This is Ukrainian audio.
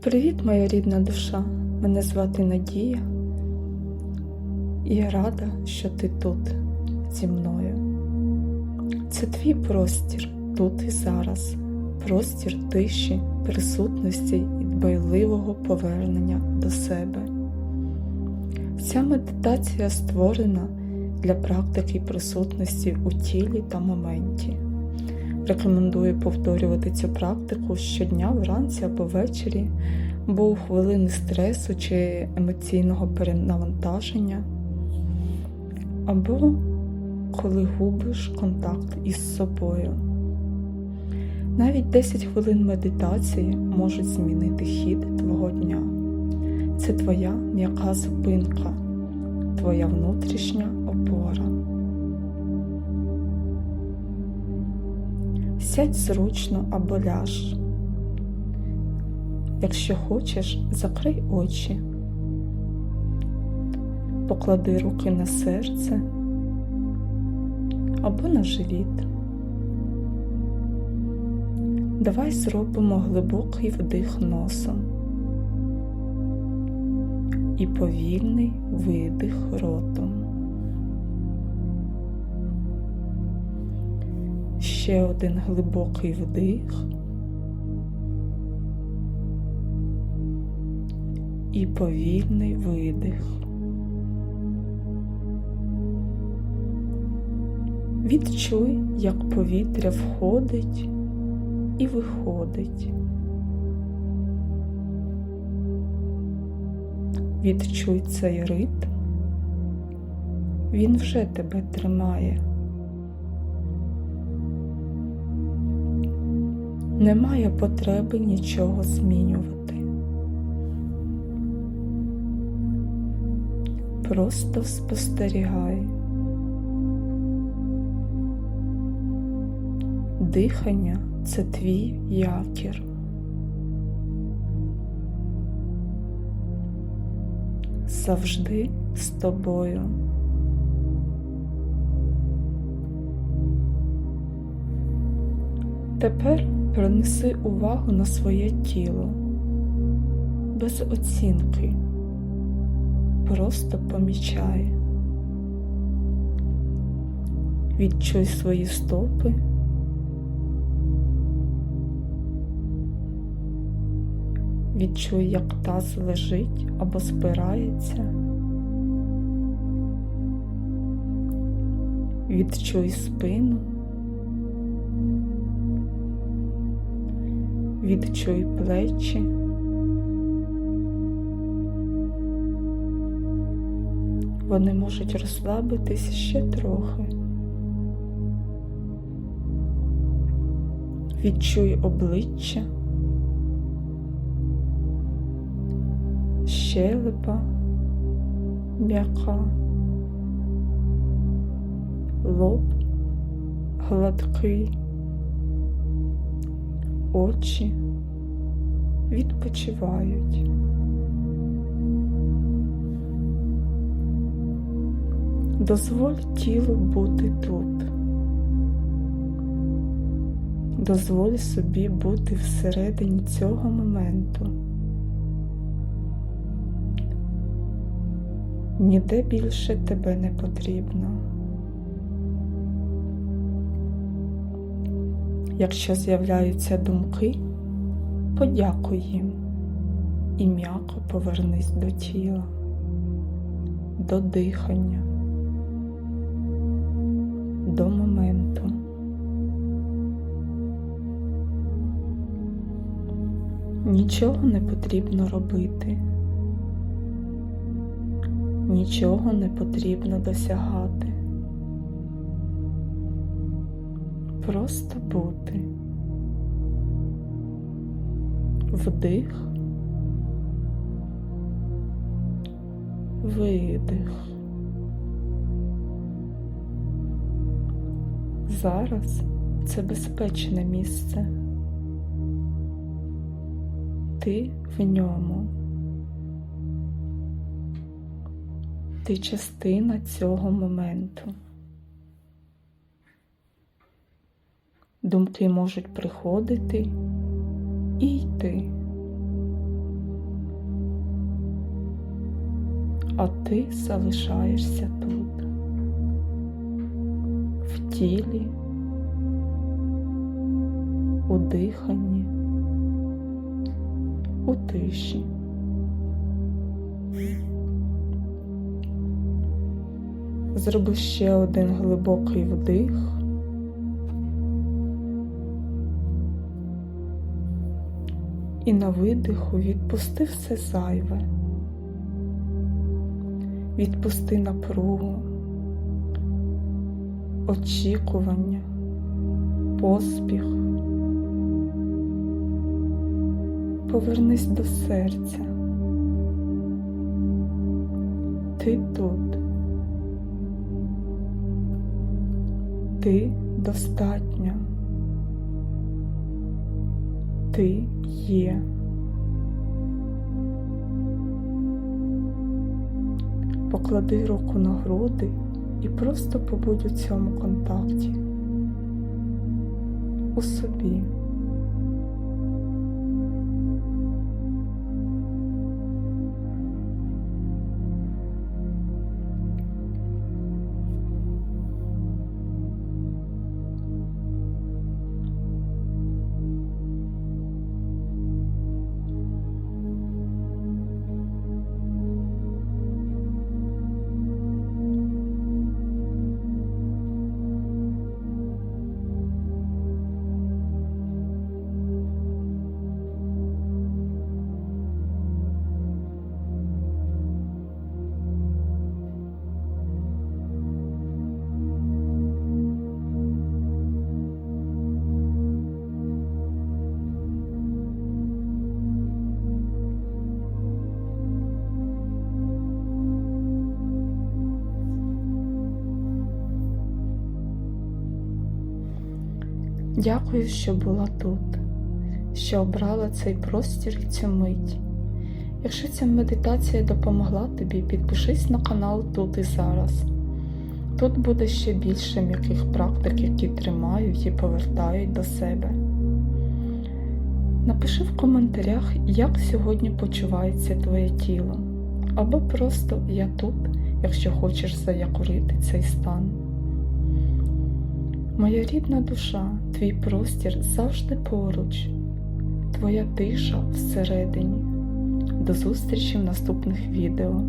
Привіт, моя рідна душа. Мене звати Надія. І я рада, що ти тут зі мною. Це твій простір тут і зараз, простір тиші, присутності і дбайливого повернення до себе. Ця медитація створена для практики присутності у тілі та моменті. Рекомендую повторювати цю практику щодня вранці або ввечері, бо у хвилини стресу чи емоційного перенавантаження, або коли губиш контакт із собою. Навіть 10 хвилин медитації можуть змінити хід твого дня. Це твоя м'яка зупинка, твоя внутрішня опора. Сядь зручно або ляж. Якщо хочеш, закрий очі, поклади руки на серце або на живіт. Давай зробимо глибокий вдих носом і повільний видих ротом. Ще один глибокий вдих і повільний видих. Відчуй, як повітря входить і виходить. Відчуй цей ритм, він вже тебе тримає. Немає потреби нічого змінювати. Просто спостерігай. Дихання це твій якір. Завжди з тобою. Тепер Принеси увагу на своє тіло без оцінки, просто помічай. Відчуй свої стопи, відчуй, як таз лежить або спирається. Відчуй спину. Відчуй плечі. Вони можуть розслабитись ще трохи. Відчуй обличчя, щелепа м'яка, лоб гладкий очі відпочивають. Дозволь тілу бути тут. Дозволь собі бути всередині цього моменту. Ніде більше тебе не потрібно. Якщо з'являються думки, подякуй їм і м'яко повернись до тіла, до дихання, до моменту. Нічого не потрібно робити, нічого не потрібно досягати. Просто бути. Вдих, видих. Зараз це безпечне місце. Ти в ньому. Ти частина цього моменту. Думки можуть приходити і йти. А ти залишаєшся тут, в тілі, у диханні, у тиші. Зроби ще один глибокий вдих. І на видиху відпусти все зайве. Відпусти напругу, очікування, поспіх. Повернись до серця. Ти тут. Ти достатня. Ти є. Поклади руку на груди і просто побудь у цьому контакті. У собі. Дякую, що була тут, що обрала цей простір і цю мить. Якщо ця медитація допомогла тобі, підпишись на канал тут і зараз. Тут буде ще більше м'яких практик, які тримають і повертають до себе. Напиши в коментарях, як сьогодні почувається твоє тіло, або просто я тут, якщо хочеш заякорити цей стан. Моя рідна душа, твій простір завжди поруч, твоя тиша всередині. До зустрічі в наступних відео.